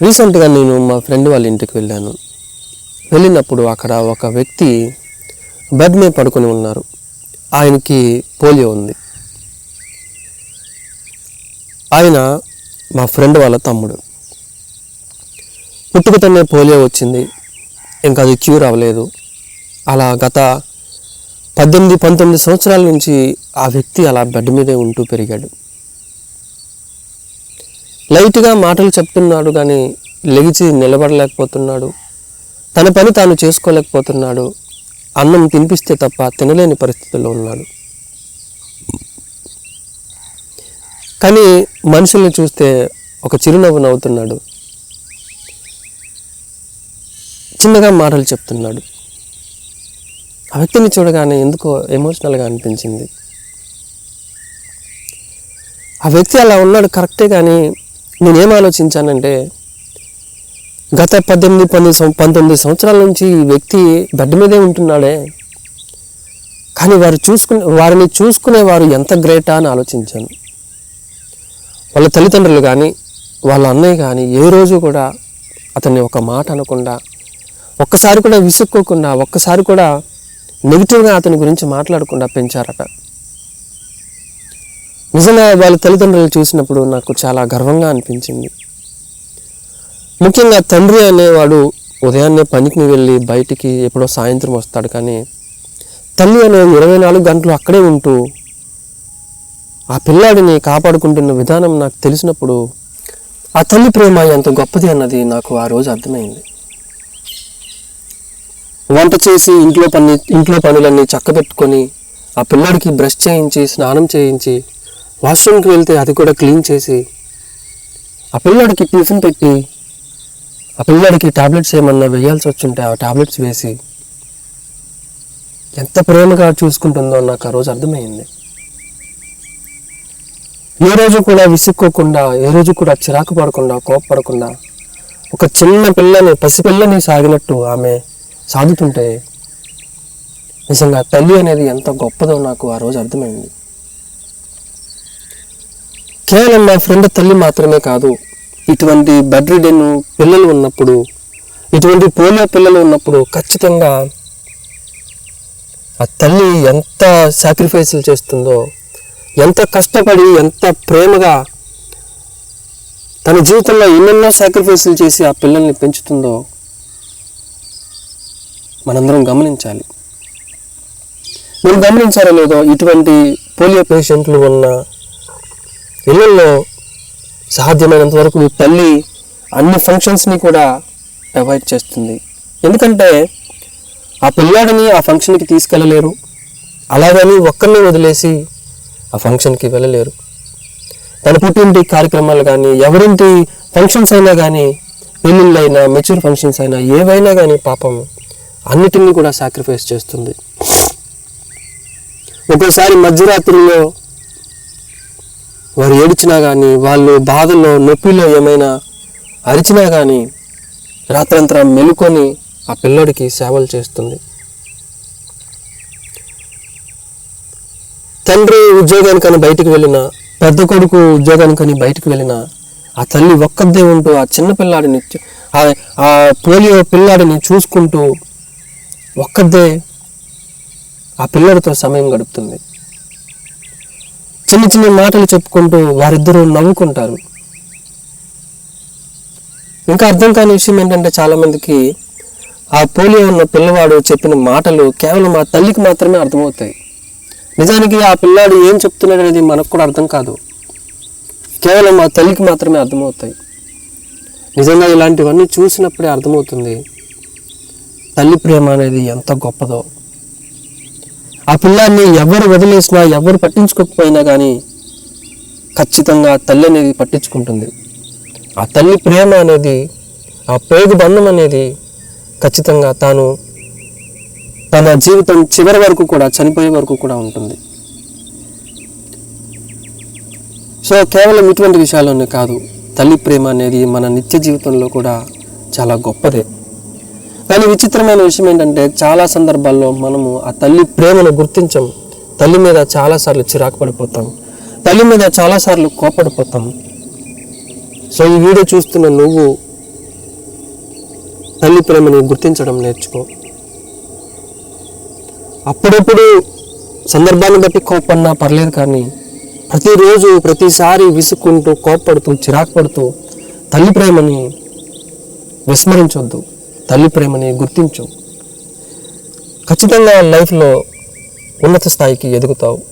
రీసెంట్గా నేను మా ఫ్రెండ్ వాళ్ళ ఇంటికి వెళ్ళాను. వెళ్ళినప్పుడు అక్కడ ఒక వ్యక్తి బెడ్ మీద పడుకొని ఉన్నారు. ఆయనకి పోలియో ఉంది. ఆయన మా ఫ్రెండ్ వాళ్ళ తమ్ముడు. పుట్టుకతోనే పోలియో వచ్చింది. ఇంకా అది క్యూర్ అవ్వలేదు. అలా గత పద్దెనిమిది పంతొమ్మిది సంవత్సరాల నుంచి ఆ వ్యక్తి అలా బెడ్ మీదే ఉంటూ పెరిగాడు. లైట్గా మాటలు చెప్తున్నాడు కానీ లెగిచి నిలబడలేకపోతున్నాడు. తన పని తాను చేసుకోలేకపోతున్నాడు. అన్నం తినిపిస్తే తప్ప తినలేని పరిస్థితుల్లో ఉన్నాడు. కానీ మనుషుల్ని చూస్తే ఒక చిరునవ్వు నవ్వుతున్నాడు. చిన్నగా మాటలు చెప్తున్నాడు. ఆ వ్యక్తిని చూడగానే ఎందుకో ఎమోషనల్గా అనిపించింది. ఆ వ్యక్తి అలా ఉన్నాడు కరెక్టే కానీ నేనేం ఆలోచించానంటే గత పద్దెనిమిది పంతొమ్మిది సం- పంతొమ్మిది సంవత్సరాల నుంచి ఈ వ్యక్తి బెడ్ మీదే ఉంటున్నాడే. కానీ వారు చూసుకునే వారిని చూసుకునేవారు ఎంత గ్రేటా అని ఆలోచించాను. వాళ్ళ తల్లిదండ్రులు కానీ వాళ్ళ అన్నయ్య కానీ ఏ రోజు కూడా అతన్ని ఒక మాట అనకుండా ఒక్కసారి కూడా విసుక్కోకుండా ఒక్కసారి కూడా నెగిటివ్గా అతని గురించి మాట్లాడకుండా పెంచారట. నిజంగా వాళ్ళ తల్లిదండ్రులు చూసినప్పుడు నాకు చాలా గర్వంగా అనిపించింది. ముఖ్యంగా తండ్రి అనేవాడు ఉదయాన్నే పనికి వెళ్ళి బయటికి ఎప్పుడో సాయంత్రం వస్తాడు కానీ తల్లి అనే ఇరవై నాలుగు గంటలు అక్కడే ఉంటూ ఆ పిల్లాడిని కాపాడుకుంటున్న విధానం నాకు తెలిసినప్పుడు ఆ తల్లి ప్రేమ ఎంత గొప్పది అన్నది నాకు ఆ రోజు అర్థమైంది. వంట చేసి ఇంట్లో పని ఇంట్లో పనులన్నీ చక్కబెట్టుకొని ఆ పిల్లాడికి బ్రష్ చేయించి స్నానం చేయించి వాష్రూమ్కి వెళ్తే అది కూడా క్లీన్ చేసి ఆ పిల్లాడికి టిఫిన్ పెట్టి ఆ పిల్లాడికి టాబ్లెట్స్ ఏమన్నా వేయాల్సి వచ్చుంటే ఆ టాబ్లెట్స్ వేసి ఎంత ప్రేమగా చూసుకుంటుందో నాకు ఆ రోజు అర్థమైంది. ఏ రోజు కూడా విసుక్కోకుండా ఏ రోజు కూడా చిరాకు పడకుండా కోపపడకుండా ఒక చిన్న పిల్లని పసిపిల్లని సాగినట్టు ఆమె సాగుతుంటే నిజంగా తల్లి అనేది ఎంత గొప్పదో నాకు ఆ రోజు అర్థమైంది. కేవలం మా ఫ్రెండ్ తల్లి మాత్రమే కాదు ఇటువంటి బెడ్ రిడెన్ పిల్లలు ఉన్నప్పుడు ఇటువంటి పోలియో పిల్లలు ఉన్నప్పుడు ఖచ్చితంగా ఆ తల్లి ఎంత సాక్రిఫైస్లు చేస్తుందో ఎంత కష్టపడి ఎంత ప్రేమగా తన జీవితంలో ఎన్నెన్నో సాక్రిఫైస్లు చేసి ఆ పిల్లల్ని పెంచుతుందో మనందరం గమనించాలి. మీరు గమనించారో లేదో ఇటువంటి పోలియో పేషెంట్లు ఉన్న ఇళ్ళల్లో సాధ్యమైనంత వరకు మీ తల్లి అన్ని ఫంక్షన్స్ని కూడా అవాయిడ్ చేస్తుంది. ఎందుకంటే ఆ పిల్లాడిని ఆ ఫంక్షన్కి తీసుకెళ్ళలేరు. అలాగని ఒక్కరిని వదిలేసి ఆ ఫంక్షన్కి వెళ్ళలేరు. తన పుట్టింటి కార్యక్రమాలు కానీ ఎవరింటి ఫంక్షన్స్ అయినా కానీ పెళ్ళిళ్ళైనా అయినా మెచ్యూర్ ఫంక్షన్స్ అయినా ఏవైనా కానీ పాపం అన్నిటినీ కూడా సాక్రిఫైస్ చేస్తుంది. ఒక్కోసారి మధ్యరాత్రుల్లో వారు ఏడిచినా కానీ వాళ్ళు బాధల్లో నొప్పిలో ఏమైనా అరిచినా కానీ రాత్రంతా మెలుకొని ఆ పిల్లోడికి సేవలు చేస్తుంది. తండ్రి ఉద్యోగానికని బయటికి వెళ్ళిన పెద్ద కొడుకు ఉద్యోగానికని బయటికి వెళ్ళిన ఆ తల్లి ఒక్కదే ఉంటూ ఆ చిన్న పిల్లాడిని ఆ- ఆ పోలియో పిల్లాడిని చూసుకుంటూ ఒక్కదే ఆ పిల్లడితో సమయం గడుపుతుంది. చిన్న చిన్న మాటలు చెప్పుకుంటూ వారిద్దరూ నవ్వుకుంటారు. ఇంకా అర్థం కాని విషయం ఏంటంటే చాలామందికి ఆ పోలియో ఉన్న పిల్లవాడు చెప్పిన మాటలు కేవలం ఆ తల్లికి మాత్రమే అర్థమవుతాయి. నిజానికి ఆ పిల్లాడు ఏం చెప్తున్నాడు అనేది మనకు కూడా అర్థం కాదు. కేవలం ఆ తల్లికి మాత్రమే అర్థమవుతాయి. నిజంగా ఇలాంటివన్నీ చూసినప్పుడే అర్థమవుతుంది తల్లి ప్రేమ అనేది ఎంత గొప్పదో. ఆ పిల్లాన్ని ఎవరు వదిలేసినా ఎవరు పట్టించుకోకపోయినా కానీ ఖచ్చితంగా తల్లి అనేది పట్టించుకుంటుంది. ఆ తల్లి ప్రేమ అనేది ఆ పేగు బంధం అనేది ఖచ్చితంగా తాను తన జీవితం చివరి వరకు కూడా చనిపోయే వరకు కూడా ఉంటుంది. సో కేవలం ఇటువంటి విషయాల్లోనే కాదు తల్లి ప్రేమ అనేది మన నిత్య జీవితంలో కూడా చాలా గొప్పదే. కానీ విచిత్రమైన విషయం ఏంటంటే చాలా సందర్భాల్లో మనము ఆ తల్లి ప్రేమను గుర్తించం. తల్లి మీద చాలాసార్లు చిరాకు పడిపోతాం. తల్లి మీద చాలాసార్లు కోపడిపోతాం. సో ఈ వీడియో చూస్తున్న నువ్వు తల్లి ప్రేమని గుర్తించడం నేర్చుకో. అప్పుడప్పుడు సందర్భాన్ని బట్టి కోపన్నా పర్లేదు కానీ ప్రతిరోజు ప్రతిసారి విసుక్కుంటూ కోప్పడుతూ చిరాకు పడుతూ తల్లి ప్రేమని విస్మరించొద్దు. తల్లి ప్రేమని గుర్తించు. ఖచ్చితంగా లైఫ్లో ఉన్నత స్థాయికి ఎదుగుతావు.